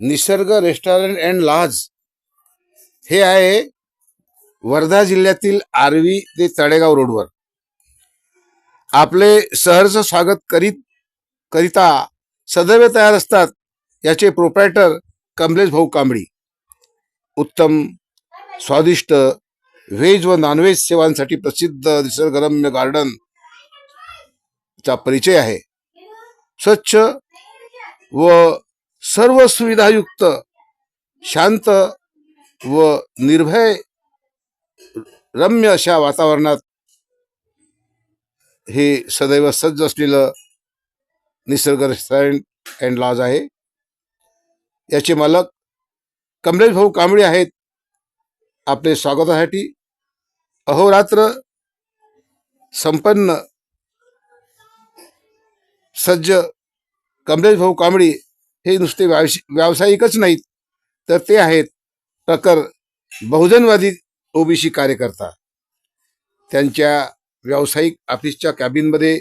निसर्ग restaurant and lodge. हे आहे वर्धा जिल्ह्यातील आर्वी ते तळेगाव रोडवर. आपले सहर्ष स्वागत करीत करिता सदैव तयार असतात याचे प्रोप्रायटर कमलेश भाऊ कांबळी. उत्तम स्वादिष्ट व्हेज व नॉनव्हेज सेवांसाठी प्रसिद्ध निसर्गरम्य गार्डन चा परिचय आहे. स्वच्छ व सर्व सुविधायुक्त शांत व निर्भय रम्य अशा वातावरणात हे सदैव सज्ज असलेलं निसर्ग रेस्टॉरंट अँड लॉज आहे. याचे मालक कमलेश भाऊ कांबळे आहेत. आपले स्वागतासाठी. अहोरात्र संपन्न सज्ज कमलेश भाऊ कांबळे हे नुसते व्यावसायिकच नाहीत. तर ते आहेत प्रकर बहुजनवादी ओबीसी कार्यकर्ता. त्यांच्या व्यावसायिक ऑफिसच्या कॅबिनमध्ये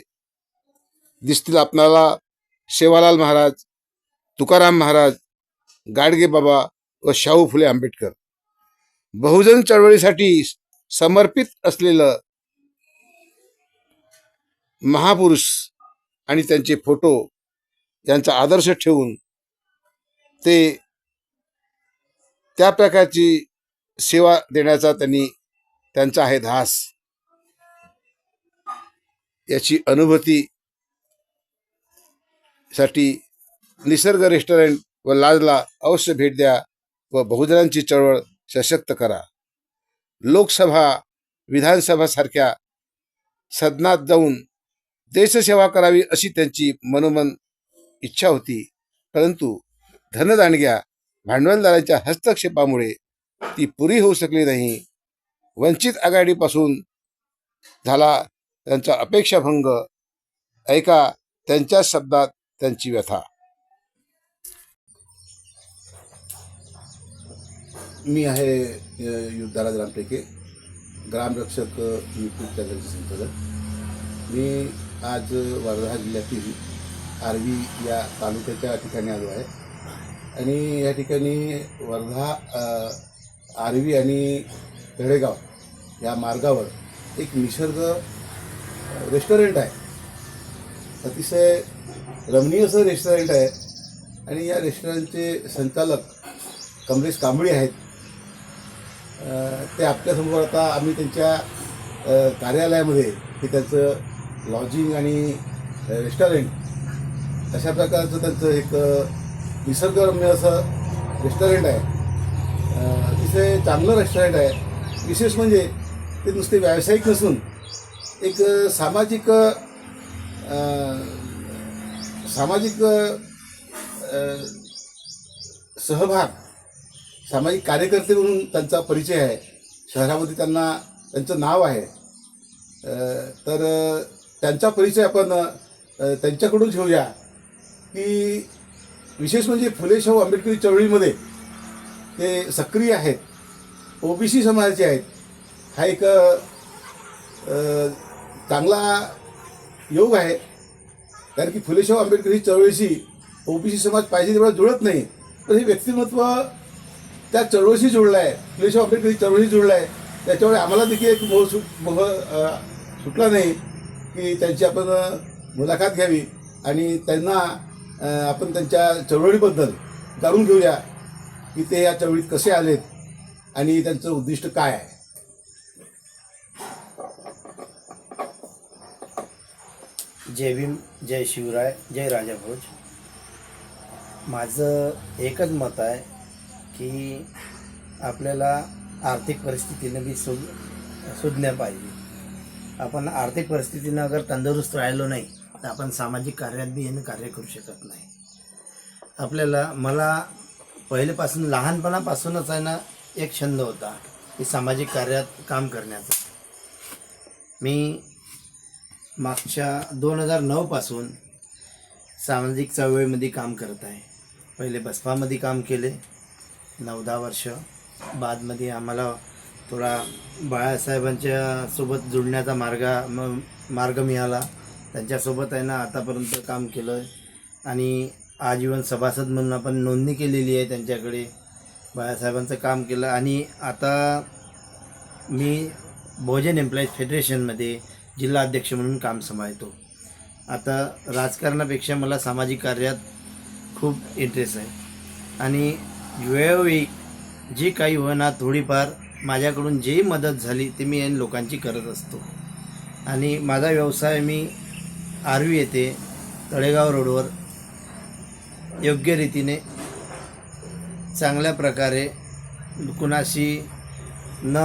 दिसतील आपणाला सेवालाल महाराज तुकाराम महाराज गाडगे बाबा व शाहू फुले आंबेडकर. बहुजन चळवळीसाठी समर्पित असलेलं महापुरुष आणि त्यांचे फोटो यांचा आदर्श ठेवून ते त्या प्रकारची सेवा देण्याचा त्यांनी त्यांचा आहे धास. याची अनुभूती साठी निसर्ग रेस्टॉरंट व लाजला अवश्य भेट द्या व बहुजनांची चळवळ सशक्त करा. लोकसभा विधानसभा सारख्या सदनात जाऊन देशसेवा करावी अशी त्यांची मनोमन इच्छा होती. परंतु धनदांडग्या भांडवलदारांच्या हस्तक्षेपामुळे ती पुरी होऊ शकली नाही. वंचित आघाडीपासून झाला त्यांचा अपेक्षाभंग. ऐका त्यांच्या शब्दात त्यांची व्यथा. मी आहे युद्धाराज रामटेके ग्रामरक्षक यूट्यूब चॅनलचे संचालक. मी आज वर्धा जिल्ह्यातील आर्वी या तालुक्याच्या ठिकाणी आलो आहे. आणि या ठिकाणी वर्धा आर्वी आणि तळेगाव या मार्गावर एक निसर्ग रेस्टॉरंट आहे. अतिशय रमणीय असं रेस्टॉरंट आहे. आणि या रेस्टॉरंटचे संचालक कमलेश कांबळी आहेत. ते आपल्यासमोर आता आम्ही त्यांच्या कार्यालयामध्ये हे त्यांचं लॉजिंग आणि रेस्टॉरंट अशा प्रकारचं त्यांचं एक निसर्गरम्य असं रेस्टॉरंट आहे. तिथे अतिशय चांगलं रेस्टॉरंट आहे. विशेष म्हणजे ते नुसते व्यावसायिक नसून एक सामाजिक सामाजिक सहभाग सामाजिक कार्यकर्ते म्हणून त्यांचा परिचय आहे. शहरामध्ये त्यांना त्यांचं नाव आहे. तर त्यांचा परिचय आपण त्यांच्याकडून घेऊया की विशेष म्हणजे फुले शाहू आंबेडकरी चळवळीमध्ये ते सक्रिय आहेत. ओबीसी समाजाचे आहेत. हा एक चांगला योग आहे. कारण की फुले शाहू आंबेडकर ही चळवळीशी ओबीसी समाज पाहिजे तेवढा जुळत नाही. पण हे व्यक्तिमत्व त्या चळवळीशी जुळलं आहे. फुलेशाहू आंबेडकर ही चळवळीशी जुळलं आहे. त्याच्यामुळे आम्हाला देखील एक मोह सुट मोह सुटला नाही की त्यांची आपण मुलाखत घ्यावी आणि त्यांना आपण त्यांच्या चळवळीबद्दल जाणून घेऊया की ते या चळवळीत कसे आलेत आणि त्यांचं उद्दिष्ट काय आहे. जय भीम जय शिवराय जय राजाभोज. माझं एकच मत आहे की आपल्याला आर्थिक परिस्थितीनं बी सुध सुधण्या पाहिजे. आपण आर्थिक परिस्थितीनं अगर तंदुरुस्त राहिलो नाही तर आपण सामाजिक कार्यात बी यानं कार्य करू शकत नाही. आपल्याला मला पहिलेपासून लहानपणापासूनच आहे ना एक छंद होता की सामाजिक कार्यात काम करण्याचा. मी मागच्या दोन हजार नऊपासून सामाजिक चळवळीमध्ये काम करत आहे. पहिले बसपामध्ये काम केले नऊ दहा वर्ष बादमध्ये आम्हाला थोडा बाळासाहेबांच्या सोबत जुळण्याचा मार्ग मार्ग मिळाला. त्यांच्यासोबत आहे ना आतापर्यंत काम केलं आहे आणि आजीवन सभासद म्हणून आपण नोंदणी केलेली आहे त्यांच्याकडे. बाळासाहेबांचं काम केलं. आणि आता मी बहुजन एम्प्लॉईज फेडरेशनमध्ये जिल्हा अध्यक्ष म्हणून काम सांभाळतो. आता राजकारणापेक्षा मला सामाजिक कार्यात खूप इंटरेस्ट आहे. आणि वेळोवेळी जी काही होणार थोडीफार माझ्याकडून जी मदत झाली ते मी लोकांची करत असतो. आणि माझा व्यवसाय मी आर्वी येथे तळेगाव रोडवर योग्य रीतीने चांगल्या प्रकारे कुणाशी न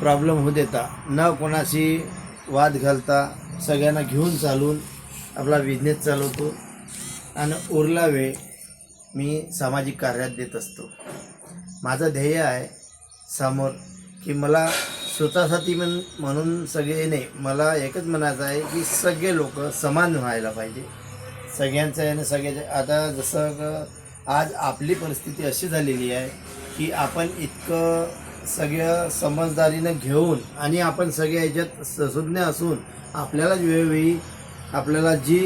प्रॉब्लेम होऊ देता न कोणाशी वाद घालता सगळ्यांना घेऊन चालून आपला बिझनेस चालवतो आणि उरला वेळ मी सामाजिक कार्यात देत असतो. माझं ध्येय आहे समोर की मला स्वतःसाठी म्हण म्हणून सगळे मला एकच म्हणायचं आहे की सगळे लोक समान व्हायला पाहिजे. सगळ्यांचं आहे ना सगळ्याच्या आता जसं आज आपली परिस्थिती अशी झालेली आहे की आपण इतकं सगळं समजदारीनं घेऊन आणि आपण सगळ्या याच्यात ससुज्ञ असून आपल्यालाच वेळोवेळी आपल्याला जी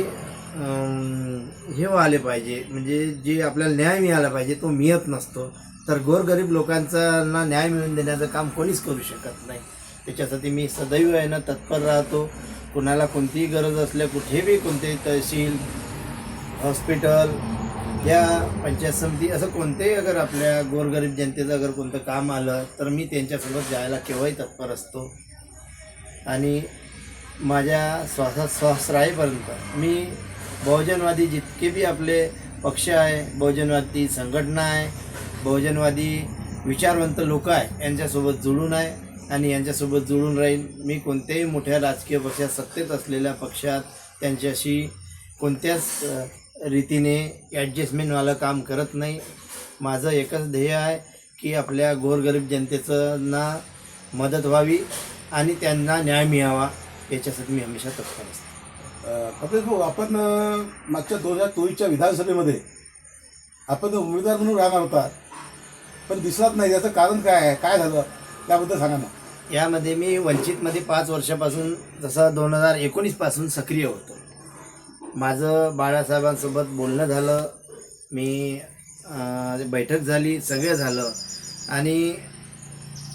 हे व्हायला पाहिजे म्हणजे जे आपल्याला न्याय मिळाला पाहिजे तो मिळत नसतो. तर गोरगरीब लोकांचा न्याय मिळवून देण्याचं काम कोणीच करू शकत नाही. त्याच्यासाठी मी सदैव आहे ना तत्पर राहतो. कुणाला कोणतीही गरज असल्या कुठेही कोणतेही तहसील हॉस्पिटल या पंचायत समिती असं कोणतेही अगर आपल्या गोरगरीब जनतेचं अगर कोणतं काम आलं तर मी त्यांच्यासोबत जायला केव्हाही तत्पर असतो. आणि माझ्या श्वासात श्वास राहीपर्यंत मी बहुजनवादी जितके बी आपले पक्ष आहे बहुजनवादी संघटना आहे बहुजनवादी विचारवंत लोक आहे यांच्यासोबत जुळून आहे आणि यांच्यासोबत जुळून राहील. मी कोणत्याही मोठ्या राजकीय पक्षात सत्तेत असलेल्या पक्षात त्यांच्याशी कोणत्याच रीतीने ॲडजस्टमेंटवालं काम करत नाही. माझं एकच ध्येय आहे की आपल्या गोरगरीब जनतेचं ना मदत व्हावी आणि त्यांना न्याय मिळावा याच्यासाठी मी हमेशा तत्पर असतो कपिल भाऊ आपण मागच्या दोन हजार चोवीसच्या विधानसभेमध्ये आपण उमेदवार म्हणून राहणार होता. पण दिसलाच नाही. याचं कारण काय आहे? काय झालं? त्याबद्दल सांगा ना. यामध्ये मी वंचितमध्ये पाच वर्षापासून जसं दोन हजार एकोणीसपासून सक्रिय होतो. माझं बाळासाहेबांसोबत बोलणं झालं. मी बैठक झाली सगळं झालं. आणि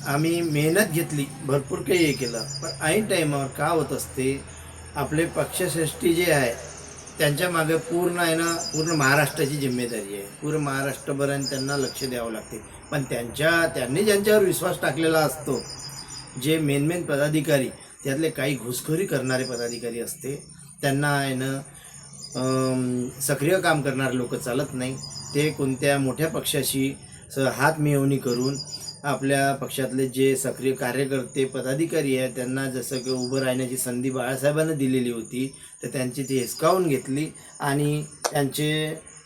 आम्ही मेहनत घेतली भरपूर काही हे केलं. पण ऐन टाईमावर का होत असते? आपले पक्षश्रेष्ठी जे आहे त्यांच्या मागे पूर्ण आहे ना पूर्ण महाराष्ट्राची जिम्मेदारी आहे. पूर्ण महाराष्ट्रभराने त्यांना लक्ष द्यावं लागते. पण त्यांच्या त्यांनी ज्यांच्यावर विश्वास टाकलेला असतो जे मेन मेन पदाधिकारी त्यातले काही घुसखोरी करणारे पदाधिकारी असते त्यांना आहे ना सक्रिय काम करणारे लोक चालत नाही. ते कोणत्या मोठ्या पक्षाशी स हात मिळवणी करून आपल्या पक्षातले जे सक्रिय कार्यकर्ते पदाधिकारी आहेत त्यांना जसं की उभं राहण्याची संधी बाळासाहेबांना दिलेली होती तर त्यांची ती हिसकावून घेतली आणि त्यांचे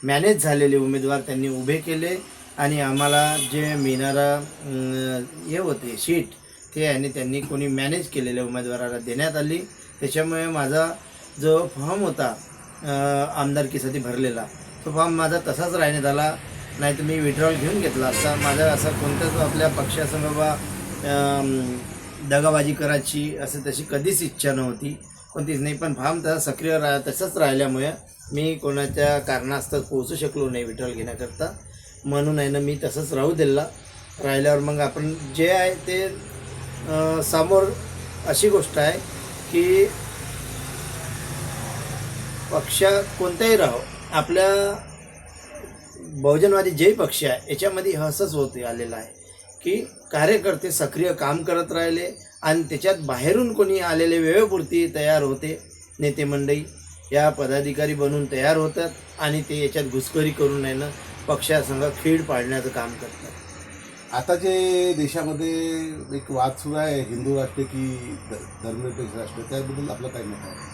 मॅनेज झालेले उमेदवार त्यांनी उभे केले. आणि आम्हाला जे मिळणारा हे होते शीट ते आणि त्यांनी कोणी मॅनेज केलेल्या उमेदवाराला देण्यात आली. त्याच्यामुळे माझा जो फॉर्म होता आमदारकीसाठी भरलेला तो फॉर्म माझा तसाच राहण्यात आला. नाही तर मी विड्रॉल घेऊन घेतला असता. माझा असा कोणताच आपल्या पक्षासंग बाबा दगाबाजी करायची असं तशी कधीच इच्छा नव्हती. कोणतीच नाही पण फॉर्म तसा सक्रिय राह तसंच राहिल्यामुळे मी कोणाच्या कारणास्तव पोहोचू शकलो नाही विड्रॉल घेण्याकरता. म्हणून आहे ना मी तसंच राहू दिला राहिल्यावर मग आपण जे आहे ते समोर अशी गोष्ट आहे की पक्षात कोणताही राहो आपल्या बहुजनवादी जे पक्ष आहे याच्यामध्ये हसच होत आलेलं आहे की कार्यकर्ते सक्रिय काम करत राहिले आणि त्याच्यात बाहेरून कोणी आलेले वेळेपुरती तयार होते. नेते मंडळी या पदाधिकारी बनून तयार होतात आणि ते याच्यात घुसखोरी करून आहे ना पक्षासंघ खेळ पाडण्याचं काम करतात. आता जे देशामध्ये एक वाद सुरू आहे हिंदू राष्ट्र की ध- धर्मनिरपेक्ष राष्ट्र त्याबद्दल आपलं काय मत आहे?